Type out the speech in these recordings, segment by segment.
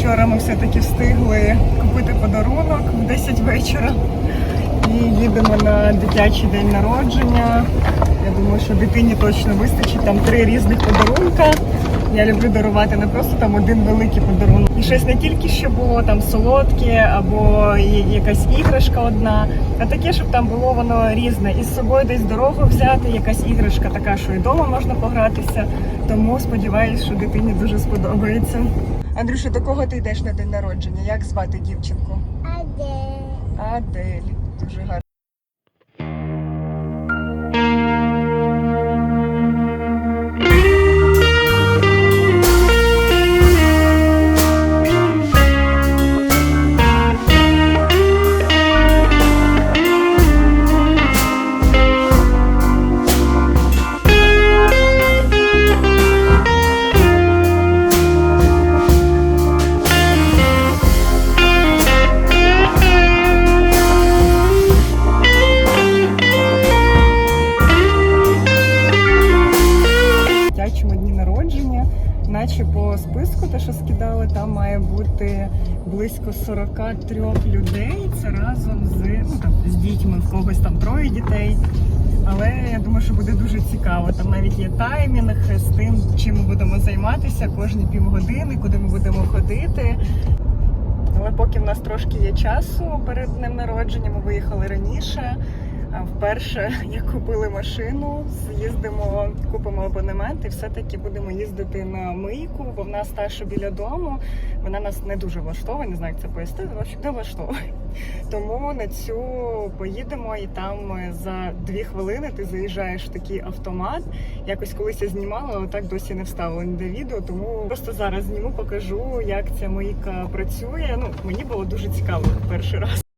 Вчора ми все-таки встигли купити подарунок в 10 вечора. І їдемо на дитячий день народження. Я думаю, що дитині точно вистачить там три різних подарунка. Я люблю дарувати не просто там один великий подарунок. І щось не тільки що було там солодке або якась іграшка одна, а таке, щоб там було воно різне. І з собою десь дорогу взяти, якась іграшка така, що і вдома можна погратися. Тому сподіваюся, що дитині дуже сподобається. Андрюша, до кого ти йдеш на день народження? Як звати дівчинку? Адель. Адель. Дуже гарно. Дитячому дні народження, наче по списку, те, що скидали, там має бути близько 43 людей. Це разом з, ну, там, з дітьми, в когось там троє дітей. Але я думаю, що буде дуже цікаво. Там навіть є таймінг з тим, чим ми будемо займатися кожні півгодини, куди ми будемо ходити. Але поки в нас трошки є часу перед днем народження, ми виїхали раніше. Вперше як купили машину, з'їздимо, купимо абонемент і все-таки будемо їздити на мийку, бо в нас та, що біля дому, вона нас не дуже влаштовує, не знаю, як це пояснити, не влаштовує. Тому на цю поїдемо і там е, за дві хвилини ти заїжджаєш в такий автомат. Якось колись я знімала, але так досі не вставила ніде відео, тому просто зараз зніму, покажу, як ця мийка працює. Ну, мені було дуже цікаво перший раз.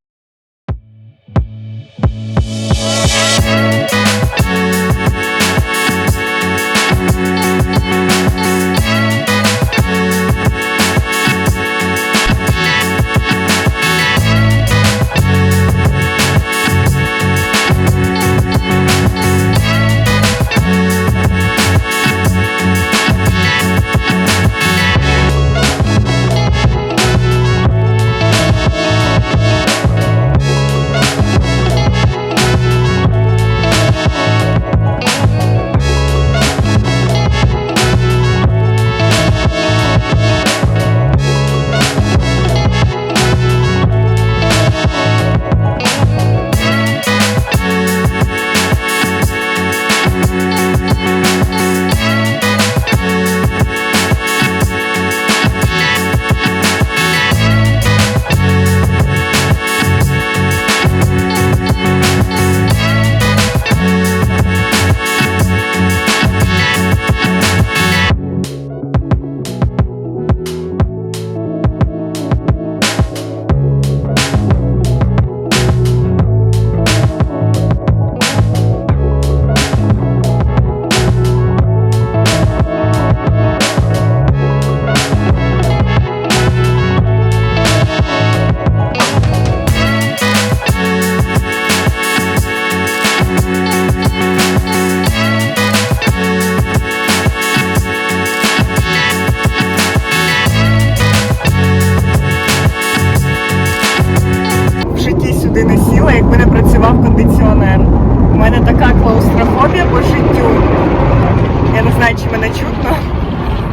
Мене чутно,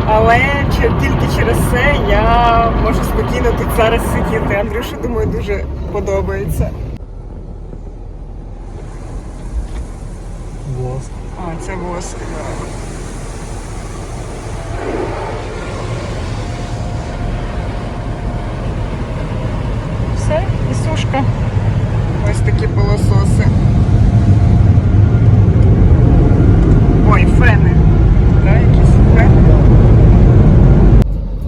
але тільки через це я можу спокійно тут зараз сидіти. Андрюша, думаю, дуже подобається. Воск. А, це воск. да. Все, і сушка. Ось такі пилососи. Ой, фени. Да, якісь фени.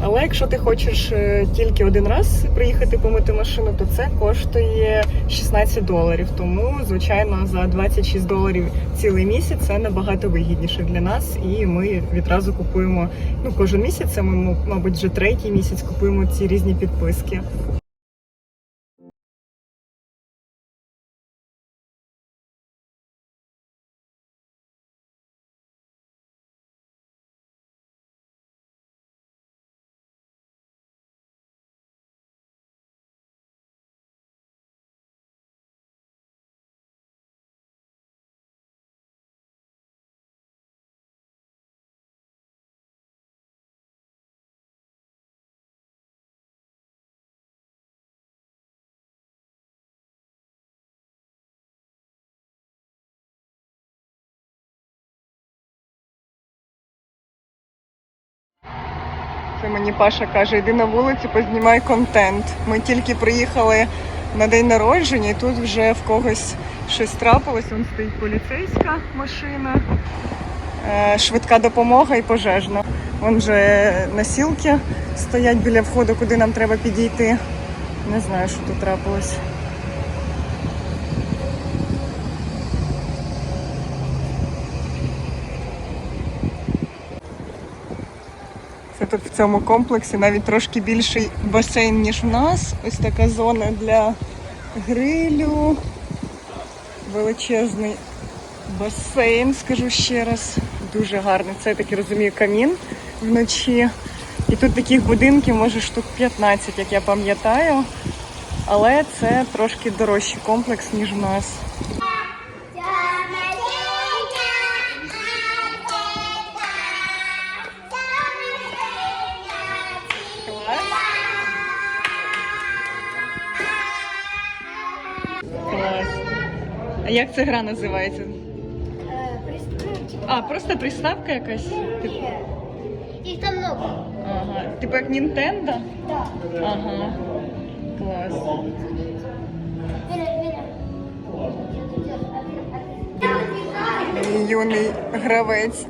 Але якщо ти хочеш е, тільки один раз приїхати помити машину, то це коштує 16 доларів. Тому, звичайно, за 26 доларів цілий місяць це набагато вигідніше для нас. І ми відразу купуємо ну кожен місяць. Це ми, мабуть, вже третій місяць купуємо ці різні підписки. Це мені Паша каже, йди на вулицю, познімай контент. Ми тільки приїхали на день народження, і тут вже в когось щось трапилось. Вон стоїть поліцейська машина, е, швидка допомога і пожежна. Вон вже носілки стоять біля входу, куди нам треба підійти. Не знаю, що тут трапилось. Тут в цьому комплексі навіть трошки більший басейн, ніж в нас. Ось така зона для грилю. Величезний басейн, скажу ще раз. Дуже гарний. Це я так розумію, камін вночі. І тут таких будинків може штук 15, як я пам'ятаю. Але це трошки дорожчий комплекс, ніж в нас. Як ця гра називається? А, просто приставка якась? Тип- Их там много. Ага. Типу як Нінтендо? Да. Ага. Клас. Юний гравець.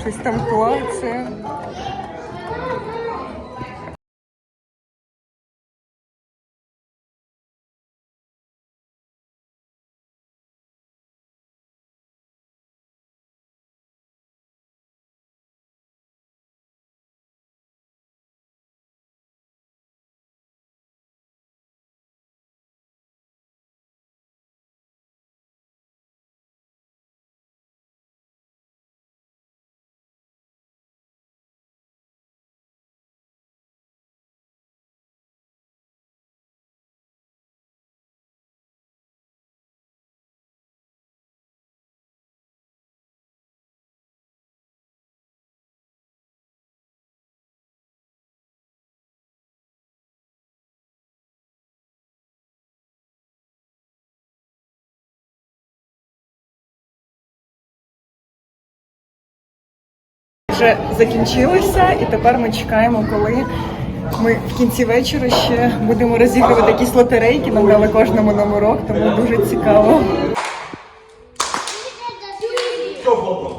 Щось там клацає. Вже закінчилося, і тепер ми чекаємо, коли ми в кінці вечора ще будемо розігрувати якісь лотерейки. Нам дали кожному номерок, тому дуже цікаво. Кто хлопнул?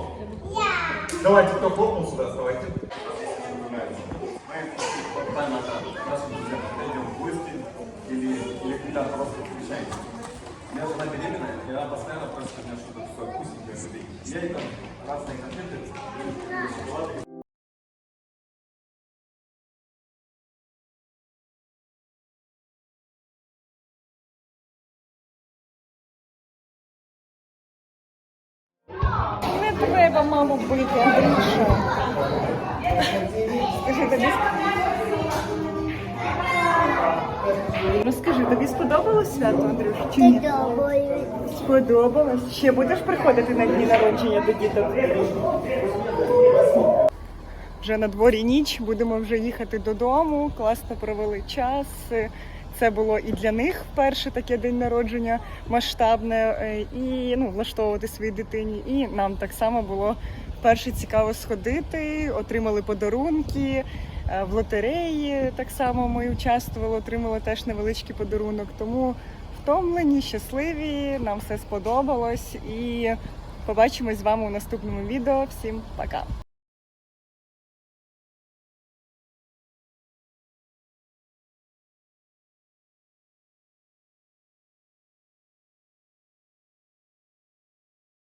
Давайте, кто хлопнул сюда, вставайте. Идем в гости или, или просто встречаемся. У меня жена беременная, и она постоянно просит меня что-то такое вкусненькое. Я ей там разные конфеты, Не треба, маму, бити, Андрюша. Скажи, тобі... Розкажи, тобі сподобалось свято, Андрюша, чи ні? Сподобалось. Ще будеш приходити на дні народження до діток? Вже на дворі ніч, будемо вже їхати додому. Класно провели час. Це було і для них вперше таке день народження масштабне, е, і ну, влаштовувати своїй дитині. І нам так само було вперше цікаво сходити, отримали подарунки. Е, В лотереї так само ми участвували, отримали теж невеличкий подарунок. Тому втомлені, щасливі, нам все сподобалось і побачимось з вами у наступному відео. Всім пока!